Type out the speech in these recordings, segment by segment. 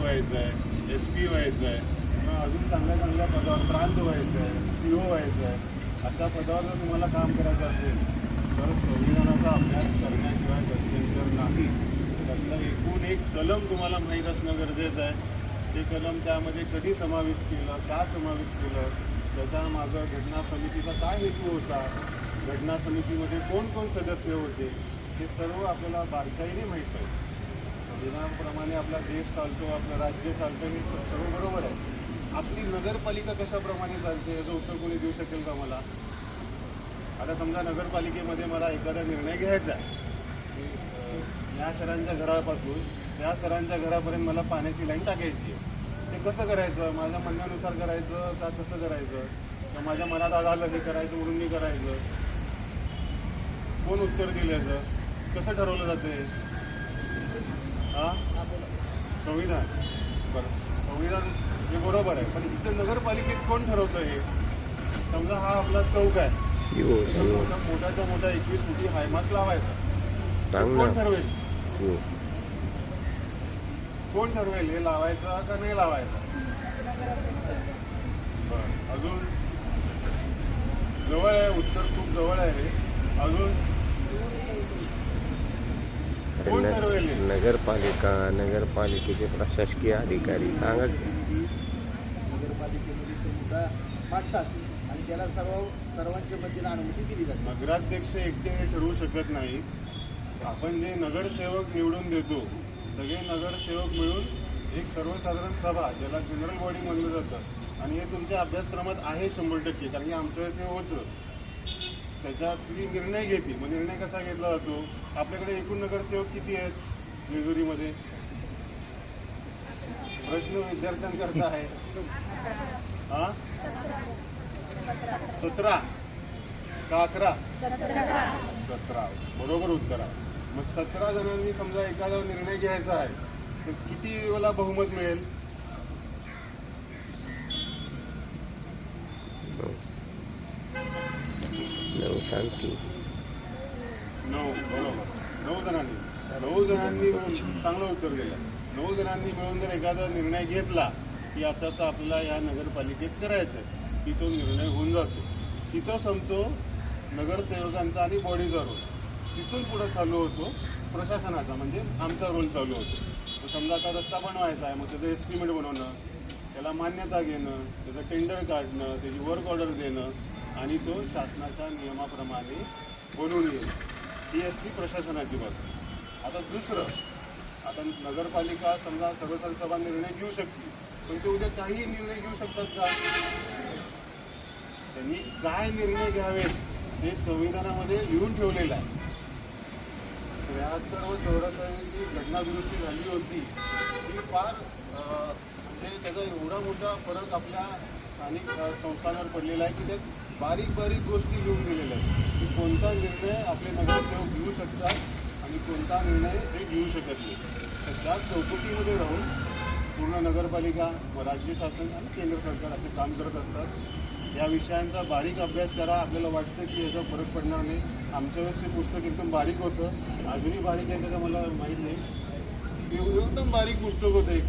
व्हायचं आहे S P व्हायचं आहे किंवा अजून चांगल्या चांगल्या पदावर प्रांत व्हायचं आहे सी ओ व्हायचं आहे अशा पदावर जर तुम्हाला काम करायचं असेल तर संविधानाचा अभ्यास करण्याशिवाय गत्यंतर नाही. त्यातलं एकूण एक कलम तुम्हाला माहीत असणं गरजेचं आहे. ते कलम त्यामध्ये कधी समाविष्ट केलं का समाविष्ट केलं त्याच्या मागं घटना समितीचा काय हेतू होता घटना समितीमध्ये कोण कोण सदस्य होते हे सर्व आपल्याला बारकाईने माहीत आहे. संविधानाप्रमाणे आपला देश चालतो आपलं राज्य चालतं हे स- सर्व बरोबर आहे. आपली नगरपालिका कशाप्रमाणे चालते याचं उत्तर कोणी देऊ शकेल का मला? आता समजा नगरपालिकेमध्ये मला एखादा निर्णय घ्यायचा आहे. या सरांच्या घरापासून त्या सरांच्या घरापर्यंत मला पाण्याची लाईन टाकायची आहे. ते कसं करायचं? माझ्या म्हणण्यानुसार करायचं का कसं करायचं? का माझ्या मनात आज आलं हे करायचं म्हणून मी करायचं? कोण उत्तर दिल्याचं कसं ठरवलं जाते हां? संविधान. बरं. संविधान हे बरोबर आहे. पण इथं नगरपालिकेत कोण ठरवतं हे? समजा हा आपला चौक आहे. मोठा- मोठ्याच्या मोठा एकवीस फुटी हायमास लावायचा. कोण ठरवेल? कोण ठरवेल? हे लावायचं का नाही लावायचं? बरं. अजून जवळ आहे उत्तर खूप जवळ आहे. हे. अजून? नगरपालिका नगरपालिकेचे प्रशासकीय अधिकारी. सांगा की. नगरपालिकेमध्ये तो मुद्दा मांडतात आणि त्याला सर्व सर्वांच्या मधील अनुमती दिली जाते. नगराध्यक्ष एकटे हे ठरवू शकत नाही. आपण जे नगरसेवक निवडून देतो सगळे नगरसेवक मिळून एक सर्वसाधारण सभा ज्याला जनरल बॉडी म्हणलं जातं. आणि हे तुमच्या अभ्यासक्रमात आहे शंभर टक्के कारण की आमच्या वेळेस हे होतं. त्याच्यात ती निर्णय घेतील. मग निर्णय कसा घेतला जातो? आपल्याकडे एकूण नगरसेवक किती आहेत जेजुरीमध्ये प्रश्न विद्यार्थ्यांकरता आहे. हा? सतरा. का अकरा? सतरा. बरोबर उत्तर आहे. मग सतरा जणांनी समजा एखादा निर्णय घ्यायचा आहे तर किती वेळेला बहुमत मिळेल? सांग की नऊ बरोबर. नऊ जणांनी. नऊ जणांनी मिळून चांगलं उत्तर दिलं. नऊ जणांनी मिळून जर एखादा निर्णय घेतला की असं असं आपल्याला या नगरपालिकेत करायचं आहे की तो निर्णय होऊन जातो. तिथं संपतो नगरसेवकांचा आणि बॉडीचा रोल तिथून पुढं चालू होतो प्रशासनाचा म्हणजे आमचा रोल चालू होतो. समजा आता रस्ता बनवायचा आहे मग त्याचं एस्टिमेट बनवणं त्याला मान्यता घेणं त्याचं टेंडर काढणं त्याची वर्क ऑर्डर देणं आणि तो शासनाच्या नियमाप्रमाणे बनवून येईल. ही असती प्रशासनाची बाजू आता दुसरं आता नगरपालिका समजा सर्वसाधारण सभा निर्णय घेऊ शकते पण ते उद्या काही निर्णय घेऊ शकतात का? त्यांनी काय निर्णय घ्यावेत हे संविधानामध्ये लिहून ठेवलेलं आहे. त्र्याहत्तर व चौऱ्याहत्तरची घटनादुरुस्ती झाली होती. ती फार म्हणजे त्याचा एवढा मोठा फरक आपल्या स्थानिक संस्थांवर पडलेला आहे की त्यात बारीक बारीक गोष्टी लिहून दिलेल्या आहेत. की कोणता निर्णय आपले नगरसेवक घेऊ शकतात आणि कोणता निर्णय ते घेऊ शकत नाही. तर त्या चौकटीमध्ये राहून पूर्ण नगरपालिका व राज्य शासन आणि केंद्र सरकार असे काम करत असतात. या विषयांचा बारीक अभ्यास करा. आपल्याला वाटतं की याचा फरक पडणार नाही. आमच्या वेळेस ते पुस्तक एकदम बारीक होतं. अजूनही बारीक आहे का मला माहीत नाही. ते एकदम बारीक पुस्तक होतं एक.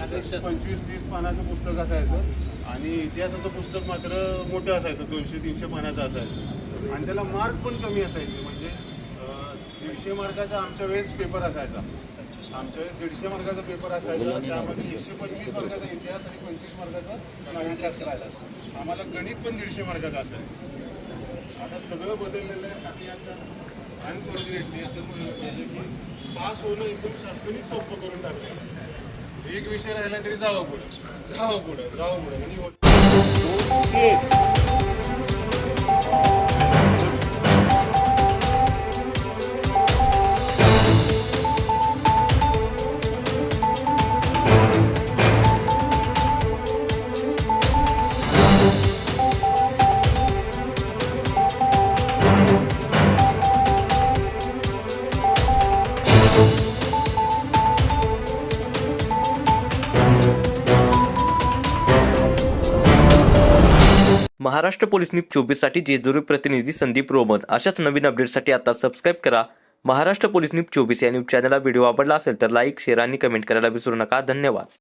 पंचवीस तीस पानाचं पुस्तक असायचं. आणि इतिहासाचं पुस्तक मात्र मोठं असायचं दोनशे तीनशे पानाचं असायचं. आणि त्याला मार्क पण कमी असायचे. म्हणजे दीडशे मार्काचा आमच्या वेळेस पेपर असायचा. आमच्या वेळेस दीडशे मार्काचा पेपर असायचा. त्यामध्ये एकशे पंचवीस मार्काचा इतिहास आणि पंचवीस मार्काचा नागरिकशास्त्र असायचं. आम्हाला गणित पण दीडशे मार्काचं असायचं. आता सगळं बदललेलं आहे. आणि आता अनफॉर्च्युनेटली असं म्हणलं पाहिजे की पास होणं एकदम शासनाने सोपं करून टाकलं एक विषय राहिला तरी जावं पुढं. जावं पुढं जावं पुढं. म्हणजे हो- thank you. Maharashtra police news चोवीससाठी जेजुरी प्रतिनिधी संदीप रोमन. अशाच नवीन अपडेटसाठी आता सबस्क्राईब करा. महाराष्ट्र पोलीस न्यूज चोवीस या न्यूज चॅनलला व्हिडिओ आवडला असेल तर लाईक शेअर आणि कमेंट करायला विसरू नका. धन्यवाद.